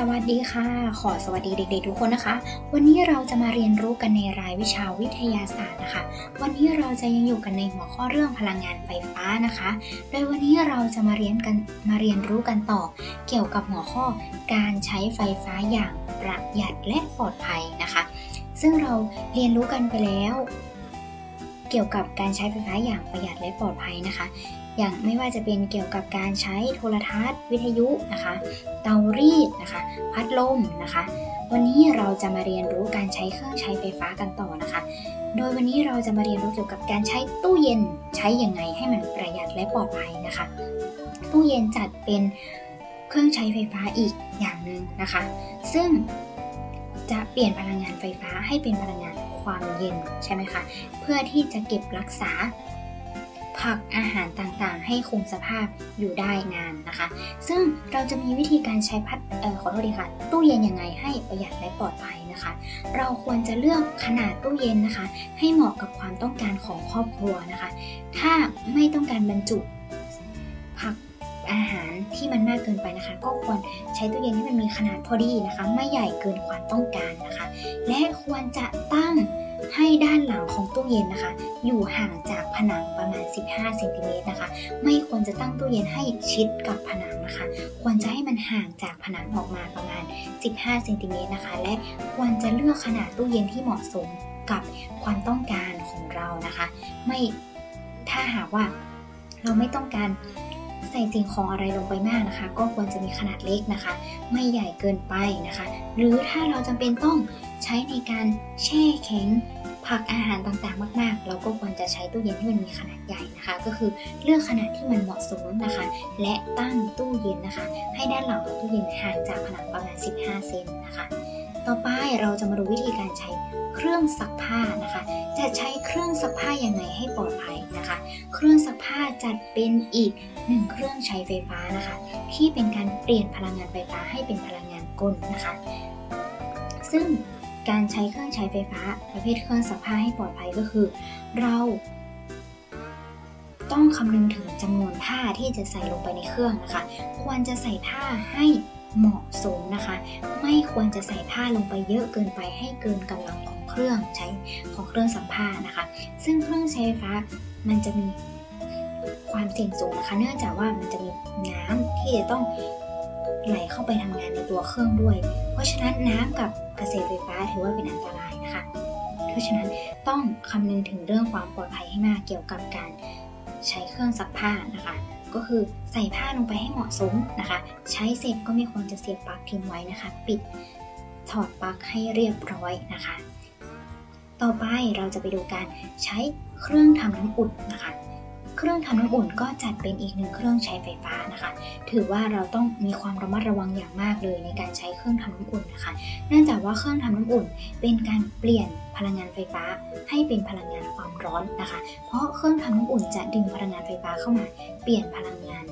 สวัสดีค่ะ ขอสวัสดีเด็ก ๆ ทุกคนนะคะ วันนี้เราจะมาเรียนรู้กันในรายวิชาวิทยาศาสตร์นะคะ วันนี้เราจะยังอยู่กันในหัวข้อเรื่องพลังงานไฟฟ้านะคะ โดยวันนี้เราจะมาเรียนกันมาเรียนรู้กันต่อ เกี่ยวกับหัวข้อการใช้ไฟฟ้าอย่างประหยัดและปลอดภัยนะคะ ซึ่งเราเรียนรู้กันไปแล้ว เกี่ยวกับการใช้ไฟฟ้าอย่างประหยัดและปลอดภัยนะคะ อย่างไม่ว่าจะเป็นเกี่ยวกับการใช้โทรทัศน์ วิทยุนะคะ เตารีดนะคะ พัดลมนะคะ วันนี้เราจะมาเรียนรู้การใช้เครื่องใช้ไฟฟ้ากันต่อนะคะ โดยวันนี้เราจะมาเรียนรู้เกี่ยวกับการใช้ตู้เย็นใช้อยังไงให้มันประหยัดและปลอดภัยนะคะ ตู้เย็นจัดเป็นเครื่องใช้ไฟฟ้าอีกอย่างหนึ่งนะคะ ซึ่งจะเปลี่ยนพลังงานไฟฟ้าให้เป็นพลังงานความเย็นใช่ไหมคะ เพื่อที่จะเก็บรักษา ผักอาหารต่างๆ ให้คงสภาพอยู่ได้นานนะคะ ซึ่งเราจะมีวิธีการใช้พัดออขอโทษดีค่ะ ตู้เย็นยังไงให้ประหยัดและปลอดภัยนะคะ เราควรจะเลือกขนาดตู้เย็นนะคะ ให้เหมาะกับความต้องการของครอบครัวนะคะ ถ้าไม่ต้องการบรรจุผักอาหารที่มันมากเกินไปนะคะ ก็ควรใช้ตู้เย็นที่มันมีขนาดพอดีนะคะ ไม่ใหญ่เกินความต้องการนะคะ และควรจะ ด้านหลังของตู้เย็นนะคะ อยู่ห่างจากผนังประมาณ 15เซนติเมตรนะคะ ไม่ควรจะตั้งตู้เย็นให้ชิดกับผนังนะคะ ควรจะให้มันห่างจากผนังออกมาประมาณ 15เซนติเมตรนะคะ และควรจะเลือกขนาดตู้เย็นที่เหมาะสมกับความต้องการของเรานะคะ ไม่ถ้าหากว่าเราไม่ต้องการ ใส่สิ่งของอะไรลงไปมากนะคะ ก็ควรจะมีขนาดเล็กนะคะ ไม่ใหญ่เกินไปนะคะ หรือถ้าเราจำเป็นต้องใช้ในการแช่แข็งผักอาหารต่างๆ มาก ๆ เราก็ควรจะใช้ตู้เย็นที่มันมีขนาดใหญ่นะคะ ก็คือเลือกขนาดที่มันเหมาะสมนะคะ และตั้งตู้เย็นนะคะ ให้ด้านหลังของตู้เย็นห่างจากผนังประมาณ 15 เซนนะคะ ต่อไปเราจะมาดูวิธีการใช้เครื่องซักผ้านะคะ จะใช้เครื่องซักผ้ายังไงให้ปลอดภัยนะคะ เครื่องซักผ้าจัดเป็นอีกหนึ่งเครื่องใช้ไฟฟ้านะคะ ที่เป็นการเปลี่ยนพลังงานไฟฟ้าให้เป็นพลังงานกลนะคะ ซึ่งการใช้เครื่องใช้ไฟฟ้า ประเภทเครื่องซักผ้าให้ปลอดภัยก็คือ เราต้องคำนึงถึงจำนวนผ้าที่จะใส่ลงไปในเครื่องนะคะ ควรจะใส่ผ้าให้ เหมาะสมนะคะ ไม่ควรจะใส่ผ้าลงไปเยอะเกินไปให้เกินกำลังของเครื่องใช้ของเครื่องซักผ้านะคะ ซึ่งเครื่องใช้ไฟฟ้ามันจะมีความเสี่ยงสูงนะคะ เนื่องจากว่ามันจะมีน้ำที่จะต้องไหลเข้าไปทำงานในตัวเครื่องด้วย เพราะฉะนั้นน้ำกับกระแสไฟฟ้าถือว่าเป็นอันตรายนะคะ เพราะฉะนั้นต้องคำนึงถึงเรื่องความปลอดภัยให้มากเกี่ยวกับการใช้เครื่องซักผ้านะคะ ก็คือใส่ผ้าลงไปให้เหมาะสมนะคะ ใช้เสร็จก็ไม่ควรจะเสียบปลั๊กทิ้งไว้นะคะ ปิดถอดปลั๊กให้เรียบร้อยนะคะ ต่อไปเราจะไปดูการใช้เครื่องทำน้ำอุ่นนะคะ เครื่องทำน้ำอุ่นก็จัดเป็นอีกหนึ่งเครื่องใช้ไฟฟ้านะคะ ถือว่าเราต้องมีความระมัดระวังอย่างมากเลยในการใช้เครื่องทำน้ำอุ่นนะคะ เนื่องจากว่าเครื่องทำน้ำอุ่น เป็นการเปลี่ยนพลังงานไฟฟ้าให้เป็นพลังงานความร้อนนะคะ เพราะเครื่องทำน้ำอุ่นจะดึงพลังงานไฟฟ้าเข้ามา เปลี่ยนพลังงาน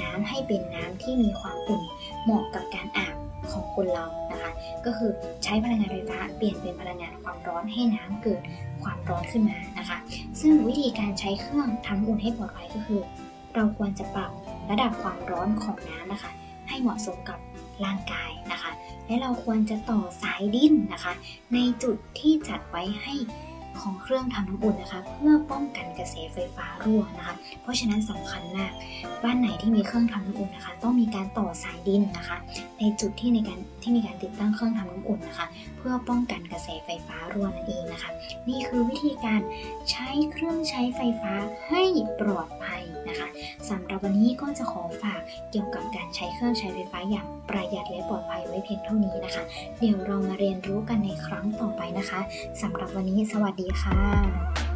น้ำให้เป็นน้ำที่มีความอุ่น เหมาะกับการอาบของคนเรานะคะ ก็คือใช้พลังงานไฟฟ้าเปลี่ยนเป็นพลังงานความร้อนให้น้ำเกิดความร้อนขึ้นมา นะคะ ซึ่งวิธีการใช้เครื่องทำอุ่นให้ปลอดภัยก็คือ เราควรจะปรับระดับความร้อนของน้ำนะคะ ให้เหมาะสมกับร่างกายนะคะ และเราควรจะต่อสายดิ้นนะคะ ในจุดที่จัดไว้ให้ ของเครื่องทำน้ำอุ่นนะคะ เพื่อป้องกันกระแสไฟฟ้ารั่วนะคะ เพราะฉะนั้นสำคัญมาก บ้านไหนที่มีเครื่องทำน้ำอุ่นนะคะ ต้องมีการต่อสายดินนะคะ ในจุดที่ในการที่มีการติดตั้งเครื่องทำน้ำอุ่นนะคะ เพื่อป้องกันกระแสไฟฟ้ารั่วนั่นเองนะคะ นี่คือวิธีการใช้เครื่องใช้ไฟฟ้าให้ปลอดภัย สำหรับวันนี้ก็จะขอฝากเกี่ยวกับการใช้เครื่องใช้ไฟฟ้าอย่างประหยัดและปลอดภัยไว้เพียงเท่านี้นะคะ เดี๋ยวเรามาเรียนรู้กันในครั้งต่อไปนะคะสำหรับวันนี้สวัสดีค่ะ